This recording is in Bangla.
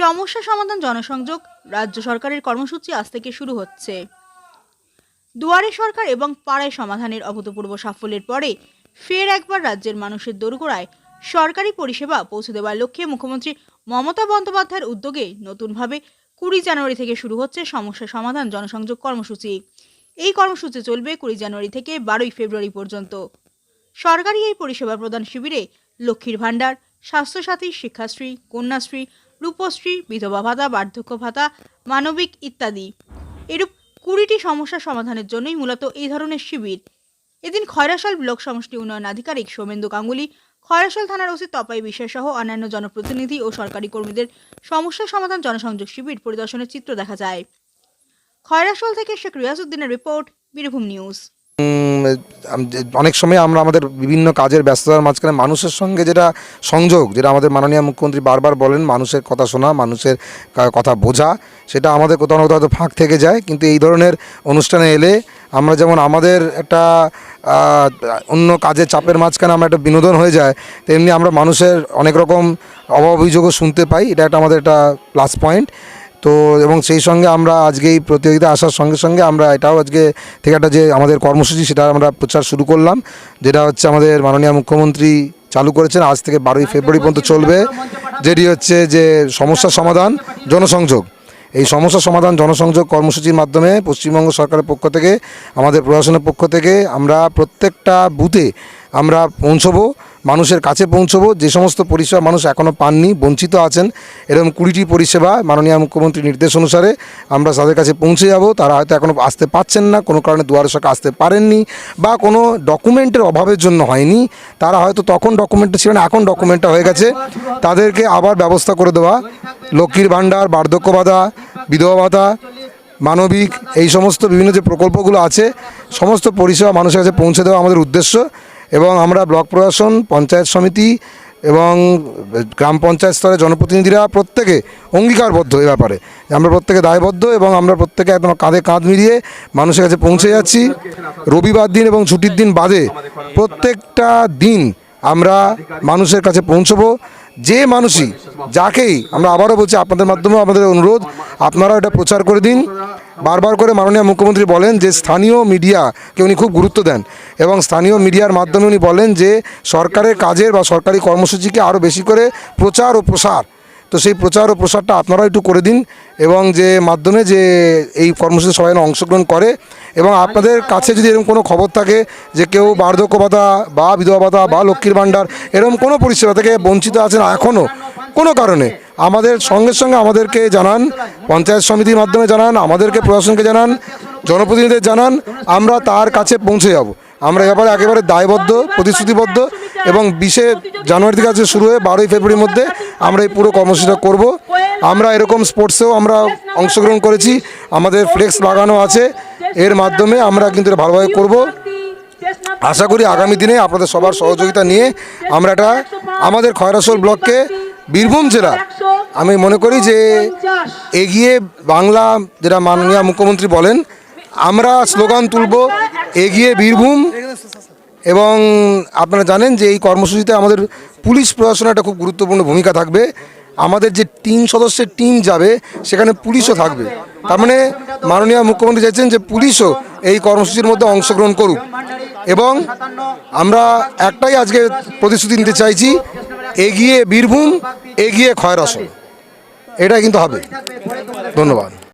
সমস্যা সমাধান জনসংযোগ রাজ্য সরকারের কর্মসূচি আজ থেকে শুরু হচ্ছে। দুয়ারে সরকার এবং পাড়ায় সমাধানের অভূতপূর্ব সাফল্যের পরে ফের একবার রাজ্যের মানুষের দোরগোড়ায় সরকারি পরিষেবা পৌঁছে দেওয়ার লক্ষ্যে মুখ্যমন্ত্রী মমতা বন্দ্যোপাধ্যায়ের উদ্যোগে নতুনভাবে কুড়ি জানুয়ারি থেকে শুরু হচ্ছে সমস্যা সমাধান জনসংযোগ কর্মসূচি। এই কর্মসূচি চলবে কুড়ি জানুয়ারি থেকে বারোই ফেব্রুয়ারি পর্যন্ত। সরকারি এই পরিষেবা প্রদান শিবিরে লক্ষ্মীর ভাণ্ডার, স্বাস্থ্যসাথী, শিক্ষাশ্রী, কন্যাশ্রী রূপশ্রী, বিধবা ভাতা, বার্ধক্য ভাতা, মানবিক ইত্যাদি। এরূপ কুড়িটি সমস্যা সমাধানের জন্যই মূলত এই ধরনের শিবির। এদিন খয়রাশাল ব্লক সমষ্টি উন্নয়ন আধিকারিক সৌমেন্দু গাঙ্গুলি, খয়রাশাল থানার ওসি তপাই বিশ্বাস সহ অন্যান্য জনপ্রতিনিধি ও সরকারি কর্মীদের সমস্যা সমাধান জনসংযোগ শিবির পরিদর্শনের চিত্র দেখা যায়। খয়রাশাল থেকে শেখ রিয়াজউদ্দিনের রিপোর্ট, বীরভূম নিউজ। অনেক সময় আমরা আমাদের বিভিন্ন কাজের ব্যস্ততার মাঝখানে মানুষের সঙ্গে যেটা সংযোগ, যেটা আমাদের মাননীয় মুখ্যমন্ত্রী বারবার বলেন, মানুষের কথা শোনা, মানুষের কথা বোঝা, সেটা আমাদের কোথাও না কোথাও ফাঁক থেকে যায়। কিন্তু এই ধরনের অনুষ্ঠানে এলে আমরা যেমন আমাদের একটা অন্য কাজের চাপের মাঝখানে আমরা একটা বিনোদন হয়ে যায়, তেমনি আমরা মানুষের অনেক রকম অভাব অভিযোগও শুনতে পাই। এটা একটা আমাদের একটা প্লাস পয়েন্ট তো, এবং সেই সঙ্গে আমরা আজকে এই প্রতিযোগিতা আসার সঙ্গে সঙ্গে আমরা এটাও আজকে থেকে একটা যে আমাদের কর্মসূচি, সেটা আমরা প্রচার শুরু করলাম, যেটা হচ্ছে আমাদের মাননীয় মুখ্যমন্ত্রী চালু করেছেন, আজ থেকে বারোই ফেব্রুয়ারি পর্যন্ত চলবে, যেটি হচ্ছে যে সমস্যা সমাধান, জনসংযোগ। এই সমস্যা সমাধান, জনসংযোগ কর্মসূচির মাধ্যমে পশ্চিমবঙ্গ সরকারের পক্ষ থেকে, আমাদের প্রশাসনের পক্ষ থেকে আমরা প্রত্যেকটা বুথে আমরা পৌঁছবো, মানুষের কাছে পৌঁছবো, যে সমস্ত পরিষেবা মানুষ এখনও পাননি, বঞ্চিত আছেন, এরকম কুড়িটি পরিষেবা মাননীয় মুখ্যমন্ত্রীর নির্দেশ অনুসারে আমরা তাদের কাছে পৌঁছে যাব। তারা হয়তো এখনও আসতে পারছেন না, কোনো কারণে দুয়ারে সরকার আসতে পারেননি বা কোনো ডকুমেন্টের অভাবের জন্য হয়নি। তারা হয়তো তখন ডকুমেন্টটা ছিল না এখন ডকুমেন্টটা হয়ে গেছে। তাদেরকে আবার ব্যবস্থা করে দেওয়া, লক্ষ্মীর ভাণ্ডার, বার্ধক্য ভাতা, বিধবা ভাতা, মানবিক, এই সমস্ত বিভিন্ন যে প্রকল্পগুলো আছে, সমস্ত পরিষেবা মানুষের কাছে পৌঁছে দেওয়া আমাদের উদ্দেশ্য। এবং আমরা ব্লক প্রশাসন, পঞ্চায়েত সমিতি এবং গ্রাম পঞ্চায়েত স্তরে জনপ্রতিনিধিরা প্রত্যেকে অঙ্গীকারবদ্ধ এ ব্যাপারে। আমরা প্রত্যেকে দায়বদ্ধ এবং আমরা প্রত্যেকে একদম কাঁধে কাঁধ মিলিয়ে মানুষের কাছে পৌঁছে যাচ্ছি। রবিবার দিন এবং ছুটির দিন বাদে প্রত্যেকটা দিন আমরা মানুষের কাছে পৌঁছবো। যে মানুষই যাকেই আমরা আবারও বলছি আপনাদের মাধ্যমেও আমাদের অনুরোধ আপনারা এটা প্রচার করে দিন। বারবার করে মাননীয় মুখ্যমন্ত্রী বলেন যে স্থানীয় মিডিয়াকে উনি খুব গুরুত্ব দেন এবং স্থানীয় মিডিয়ার মাধ্যমে উনি বলেন যে সরকারের কাজের বা সরকারি কর্মসূচিকে আরও বেশি করে প্রচার ও প্রসার। তো সেই প্রচার ও প্রসারটা আপনারাও একটু করে দিন এবং যে মাধ্যমে যে এই কর্মসূচি সবাই অংশগ্রহণ করে এবং আপনাদের কাছে যদি এরকম কোনো খবর থাকে যে কেউ বার্ধক্য ভাতা বা বিধবা ভাতা বা লক্ষ্মীর ভাণ্ডার এরকম কোনো পরিষেবা থেকে বঞ্চিত আছেন এখনও, কোনো কারণে, আমাদের সঙ্গে সঙ্গে আমাদেরকে জানান, পঞ্চায়েত সমিতির মাধ্যমে জানান, আমাদেরকে প্রশাসনকে জানান, জনপ্রতিনিধিদের জানান, আমরা তার কাছে পৌঁছে যাব। আমরা ব্যাপারে একেবারে দায়বদ্ধ, প্রতিশ্রুতিবদ্ধ এবং বিশে জানুয়ারি থেকে আজকে শুরু হয়ে বারোই ফেব্রুয়ারির মধ্যে আমরা এই পুরো কর্মসূচিটা করব। আমরা এরকম স্পোর্টসেও আমরা অংশগ্রহণ করেছি, আমাদের ফ্লেক্স লাগানো আছে এর মাধ্যমে আমরা কিন্তু ভালোভাবে করব। আশা করি আগামী দিনে আপনাদের সবার সহযোগিতা নিয়ে আমরা এটা আমাদের খয়রাসোল ব্লককে বীরভূম জেলা, আমি মনে করি যে এগিয়ে বাংলা যেটা মাননীয় মুখ্যমন্ত্রী বলেন, আমরা স্লোগান তুলব, এগিয়ে বীরভূম এবং আপনারা জানেন যে এই কর্মসূচিতে আমাদের পুলিশ প্রশাসনের একটা খুব গুরুত্বপূর্ণ ভূমিকা থাকবে। আমাদের যে তিন সদস্যের টিম যাবে, সেখানে পুলিশও থাকবে। তার মানে মাননীয় মুখ্যমন্ত্রী চাইছেন যে পুলিশও এই কর্মসূচির মধ্যে অংশগ্রহণ করুক। এবং আমরা একটাই আজকে প্রতিশ্রুতি নিতে চাইছি, এগিয়ে বীরভূম, এগিয়ে ক্ষয়রসন। এটাই কিন্তু হবে। ধন্যবাদ।